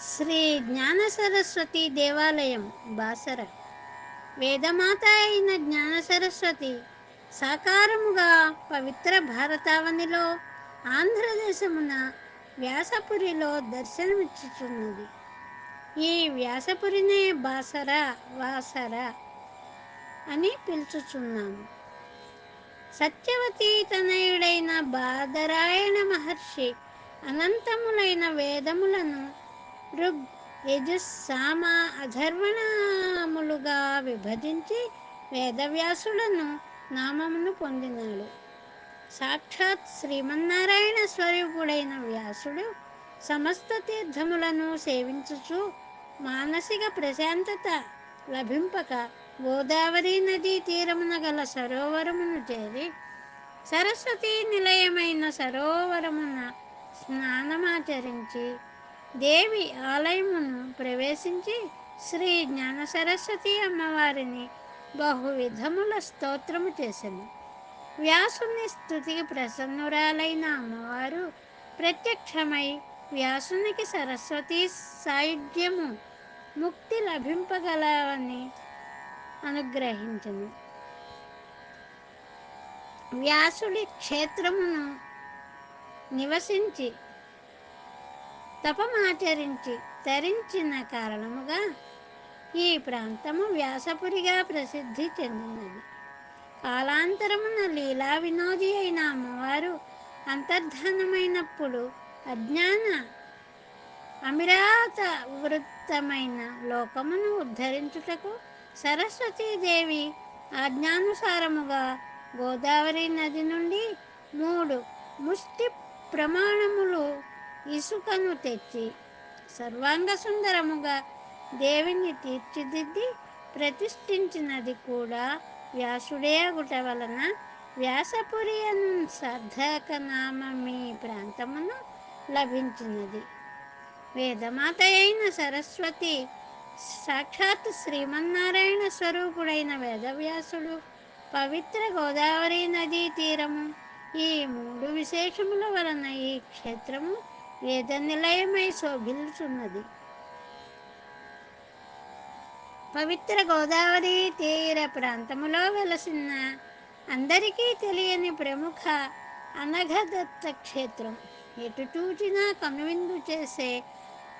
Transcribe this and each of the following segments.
శ్రీ జ్ఞాన సరస్వతి దేవాలయం బాసర. వేదమాత అయిన జ్ఞాన సరస్వతి సాకారముగా పవిత్ర భారతావనిలో ఆంధ్రదేశమున వ్యాసపురిలో దర్శనమిచ్చుచున్నది. ఈ వ్యాసపురినే బాసర వాసర అని పిలుచుచున్నాము. సత్యవతి తనయుడైన బాదరాయణ మహర్షి అనంతములైన వేదములను ఋగ్ యజుస్ సామ అధర్వణములుగా విభజించి వేదవ్యాసులను నామమును పొందినాడు. సాక్షాత్ శ్రీమన్నారాయణ స్వరూపుడైన వ్యాసుడు సమస్త తీర్థములను సేవించుచు మానసిక ప్రశాంతత లభింపక గోదావరి నదీ తీరమున గల సరోవరమును చేరి సరస్వతీ నిలయమైన సరోవరమున స్నానమాచరించి దేవి ఆలయమును ప్రవేశించి శ్రీ జ్ఞాన సరస్వతి అమ్మవారిని బహువిధముల స్తోత్రము చేసింది వ్యాసుని స్థుతికి ప్రసన్నురాలైన అమ్మవారు ప్రత్యక్షమై వ్యాసునికి సరస్వతి సాయుధ్యము ముక్తి లభింపగలవని అనుగ్రహించను. వ్యాసుడి క్షేత్రమును నివసించి తపమాచరించి తరించిన కారణముగా ఈ ప్రాంతము వ్యాసపురిగా ప్రసిద్ధి చెందినది. కాలాంతరమున లీలా వినోది అయిన అమ్మవారు అంతర్ధానమైనప్పుడు అజ్ఞాన అమిరాత వృత్తమైన లోకమును ఉద్ధరించుటకు సరస్వతీదేవి ఆజ్ఞానుసారముగా గోదావరి నది నుండి మూడు ముష్టి ప్రమాణములు ఇసుకను తెచ్చి సర్వాంగ సుందరముగా దేవిని తీర్చిదిద్ది ప్రతిష్ఠించినది కూడా వ్యాసుడే అగుట వలన వ్యాసపురి అను సార్థక నామీ ప్రాంతమును లభించినది. వేదమాత అయిన సరస్వతి సాక్షాత్ శ్రీమన్నారాయణ స్వరూపుడైన వేదవ్యాసుడు పవిత్ర గోదావరి నదీ తీరము ఈ మూడు విశేషముల వలన ఈ క్షేత్రము వేద నిలయమై శోభిల్చున్నది. పవిత్ర గోదావరి తీర ప్రాంతములో వెలసిన అందరికీ తెలియని ప్రముఖ అనఘదత్త క్షేత్రం. ఎటు చూచినా కనువిందు చేసే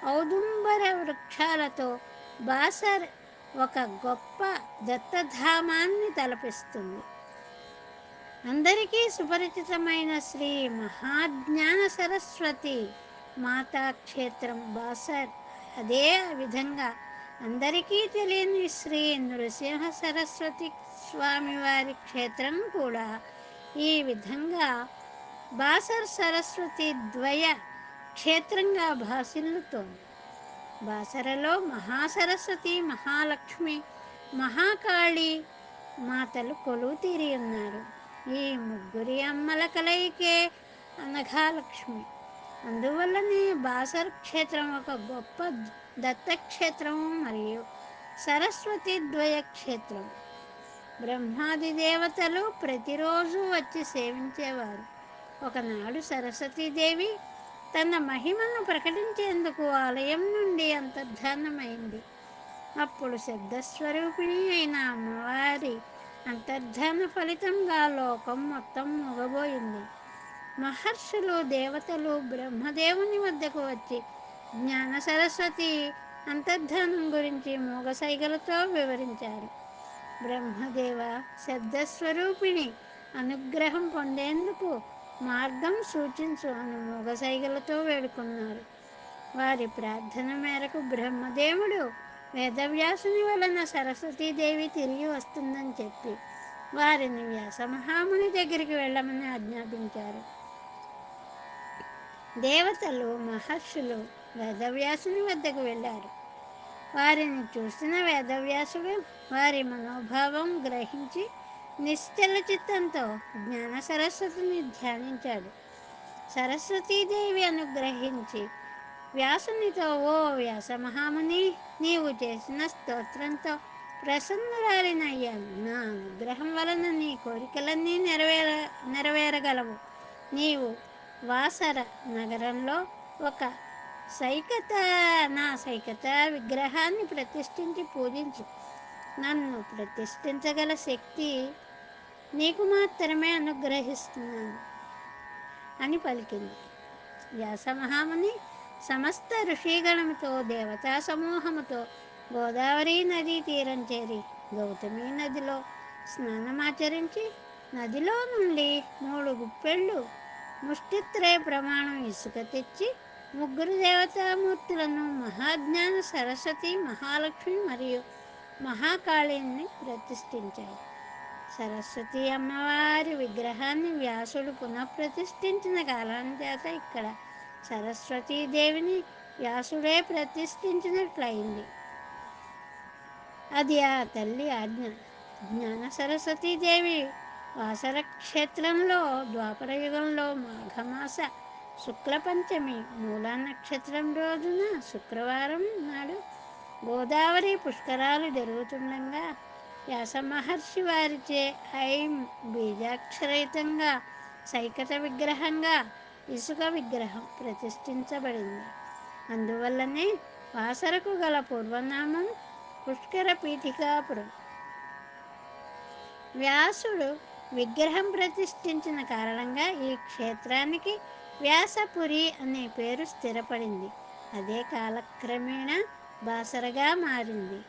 ఔదుంబర వృక్షాలతో బాసర్ ఒక గొప్ప దత్తధామాన్ని తలపిస్తుంది. అందరికీ సుపరిచితమైన శ్రీ మహాజ్ఞాన సరస్వతి మాతా క్షేత్రం బాసర్ అదే విధంగా అందరికీ తెలియని శ్రీ నృసింహ సరస్వతి స్వామివారి క్షేత్రం కూడా ఈ విధంగా బాసర్ సరస్వతి ద్వయ క్షేత్రంగా భాసిల్లుతోంది. బాసరలో మహాసరస్వతి మహాలక్ష్మి మహాకాళి మాతలు కొలువు తీరి ఉన్నారు. ఈ ముగ్గురి అమ్మల కలయికే అనఘాలక్ష్మి. అందువల్లనే బాసర్ క్షేత్రం ఒక గొప్ప దత్తక్షేత్రం మరియు సరస్వతి ద్వయ క్షేత్రం బ్రహ్మాది దేవతలు ప్రతిరోజు వచ్చి సేవించేవారు. ఒకనాడు సరస్వతీదేవి తన మహిమను ప్రకటించేందుకు ఆలయం నుండి అంతర్ధానమైంది. అప్పుడు శబ్దస్వరూపిణి అయిన అమ్మవారి అంతర్ధాన ఫలితంగా లోకం మొత్తం మొగబోయింది. మహర్షులు దేవతలు బ్రహ్మదేవుని వద్దకు వచ్చి జ్ఞాన సరస్వతి అంతర్ధానం గురించి మూగసైగలతో వివరించారు. బ్రహ్మదేవ శబ్దస్వరూపిణి అనుగ్రహం పొందేందుకు మార్గం సూచించు అని మూగసైగలతో వేడుకున్నారు. వారి ప్రార్థన మేరకు బ్రహ్మదేవుడు వేదవ్యాసుని వలన సరస్వతీదేవి తిరిగి వస్తుందని చెప్పి వారిని వ్యాసమహాముని దగ్గరికి వెళ్ళమని ఆజ్ఞాపించారు. దేవతలు మహర్షులు వేదవ్యాసుని వద్దకు వెళ్ళారు. వారిని చూసిన వేదవ్యాసుడు వారి మనోభావం గ్రహించి నిశ్చల చిత్తంతో జ్ఞాన సరస్వతిని ధ్యానించాడు. సరస్వతీదేవి అనుగ్రహించి వ్యాసునితో ఓ వ్యాస మహాముని నీవు చేసిన స్తోత్రంతో ప్రసన్నురాలినయ్యాను. నా అనుగ్రహం వలన నీ కోరికలన్నీ నెరవేర నెరవేరగలవు. నీవు వాసర నగరంలో ఒక సైకత నా సైకత విగ్రహాన్ని ప్రతిష్ఠించి పూజించు. నన్ను ప్రతిష్ఠించగల శక్తి నీకు మాత్రమే అనుగ్రహిస్తున్నాను అని పలికింది. వ్యాసమహాముని సమస్త ఋషిగణముతో దేవతా సమూహముతో గోదావరి నదీ తీరం చేరి గౌతమి నదిలో స్నానమాచరించి నదిలో నుండి మూడు గుప్పెళ్ళు ముష్టిత్రయ ప్రమాణం ఇసుక తెచ్చి ముగ్గురు దేవతామూర్తులను మహాజ్ఞాన సరస్వతి మహాలక్ష్మి మరియు మహాకాళిని ప్రతిష్ఠించాయి సరస్వతి అమ్మవారి విగ్రహాన్ని వ్యాసుడు పునఃప్రతిష్ఠించిన కాలం చేత ఇక్కడ సరస్వతీదేవిని వ్యాసుడే ప్రతిష్ఠించినట్లయింది. అది ఆ తల్లి ఆజ్ఞ. జ్ఞాన సరస్వతీదేవి వాసర క్షేత్రంలో ద్వాపర యుగంలో మాఘమాస శుక్లపంచమి మూలా నక్షత్రం రోజున శుక్రవారం నాడు గోదావరి పుష్కరాలు జరుగుతుండగా వ్యాస మహర్షి వారిచే ఐం బీజాక్షరయుతంగా సైకత విగ్రహంగా ఇసుక విగ్రహం ప్రతిష్ఠించబడింది. అందువల్లనే వాసరకు గల పూర్వనామం పుష్కర పీఠికాపురం. వ్యాసుడు విగ్రహం ప్రతిష్ఠించిన కారణంగా ఈ క్షేత్రానికి వ్యాసపురి అనే పేరు స్థిరపడింది. అదే కాలక్రమేణా బాసరగా మారింది.